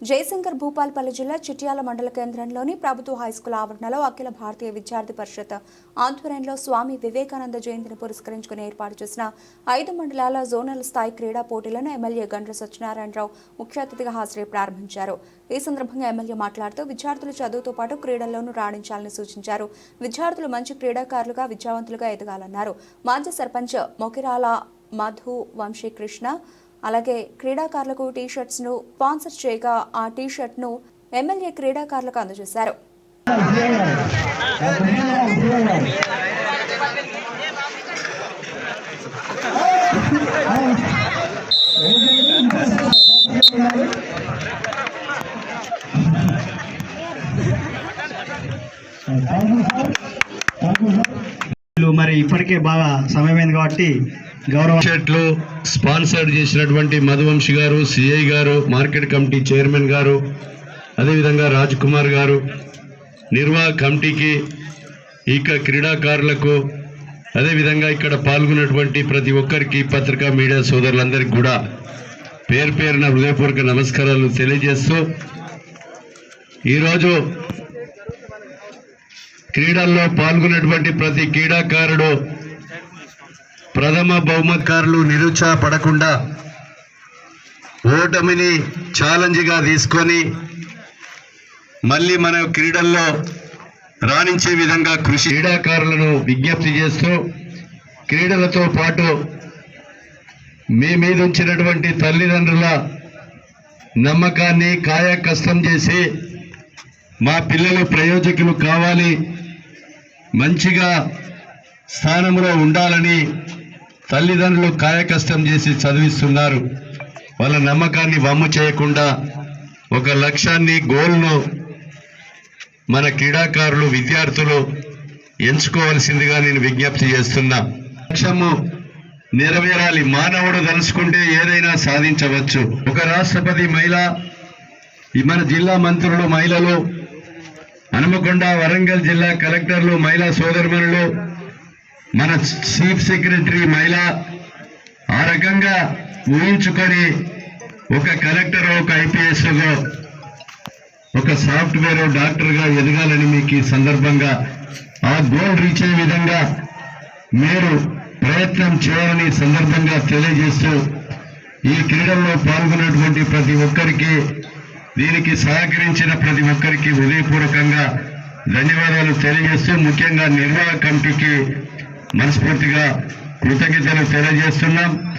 జయశంకర్ భూపాల్పల్లి జిల్లా చిట్యాల మండల కేంద్రంలోని ప్రభుత్వ హైస్కూల్ ఆవరణలో అఖిల భారతీయ విద్యార్థి పరిషత్ ఆధ్వర్యంలో స్వామి వివేకానంద జయంతిని పురస్కరించుకుని ఏర్పాటు చేసిన ఐదు మండలాల జోనల్ స్థాయి క్రీడా పోటీలను ఎమ్మెల్యే గండ్ర సత్యనారాయణరావు ముఖ్య అతిథిగా హాజరై ప్రారంభించారు. ఈ సందర్భంగా ఎమ్మెల్యే మాట్లాడుతూ విద్యార్థులు చదువుతో పాటు క్రీడల్లోనూ రాణించాలని సూచించారు. విద్యార్థులు మంచి క్రీడాకారులుగా విద్యావంతులుగా ఎదగాలన్నారు. మాజీ సర్పంచ్ మొకిరాల మధు వంశీకృష్ణ అలాగే క్రీడాకారులకు టీ షర్ట్స్ను స్పాన్సర్ చేయగా ఆ టీ షర్ట్ను ఎమ్మెల్యే క్రీడాకారులకు అందజేశారు. మరి ఇప్పటికే బాగా సమయమైంది కాబట్టి గౌరవ షర్ట్లు స్పాన్సర్ చేసినటువంటి మధువంశి గారు సిఐ గారు మార్కెట్ కమిటీ చైర్మన్ గారు అదేవిధంగా రాజ్ కుమార్ గారు నిర్వాహక కమిటీకి ఇక క్రీడాకారులకు అదేవిధంగా ఇక్కడ పాల్గొన్నటువంటి ప్రతి ఒక్కరికి పత్రికా మీడియా సోదరులందరికీ కూడా పేరు పేరున హృదయపూర్వక నమస్కారాలు తెలియజేస్తూ ఈరోజు క్రీడల్లో పాల్గొన్నటువంటి ప్రతి క్రీడాకారుడు ప్రథమ బహుమతికారులు నిరుత్సాహపడకుండా ఓటమిని ఛాలెంజ్గా తీసుకొని మళ్ళీ మన క్రీడల్లో రాణించే విధంగా కృషి క్రీడాకారులను విజ్ఞప్తి చేస్తూ క్రీడలతో పాటు మీ మీద ఉంచినటువంటి తల్లిదండ్రుల నమ్మకాన్ని కాయ కష్టం చేసి మా పిల్లలు ప్రయోజకులు కావాలి మంచిగా స్థానంలో ఉండాలని తల్లిదండ్రులు కాయకష్టం చేసి చదివిస్తున్నారు. వాళ్ళ నమ్మకాన్ని వమ్ము చేయకుండా ఒక లక్ష్యాన్ని గోల్ను మన క్రీడాకారులు విద్యార్థులు ఎంచుకోవాల్సిందిగా నేను విజ్ఞప్తి చేస్తున్నా. లక్ష్యము నెరవేరాలి. మానవుడు తలుచుకుంటే ఏదైనా సాధించవచ్చు. ఒక రాష్ట్రపతి మహిళ ఈ మన జిల్లా మంత్రులు మహిళలు హనుమకొండ వరంగల్ జిల్లా కలెక్టర్లు మహిళా సోదరుమణులు మన చీఫ్ సెక్రటరీ మహిళ ఆ రకంగా ఊహించుకొని ఒక కలెక్టర్ ఒక ఐపీఎస్ ఒక సాఫ్ట్వేర్ డాక్టర్గా ఎదగాలని మీకు ఈ సందర్భంగా ఆ గోల్ రీచ్ అయ్యే విధంగా మీరు ప్రయత్నం చేయాలని సందర్భంగా తెలియజేస్తూ ఈ క్రీడల్లో పాల్గొన్నటువంటి ప్రతి ఒక్కరికి దీనికి సహకరించిన ప్రతి ఒక్కరికి హృదయపూర్వకంగా ధన్యవాదాలు తెలియజేస్తూ ముఖ్యంగా నిర్వాహక కమిటీకి మనస్ఫూర్తిగా కృతజ్ఞతలు తెలియజేస్తున్నాం.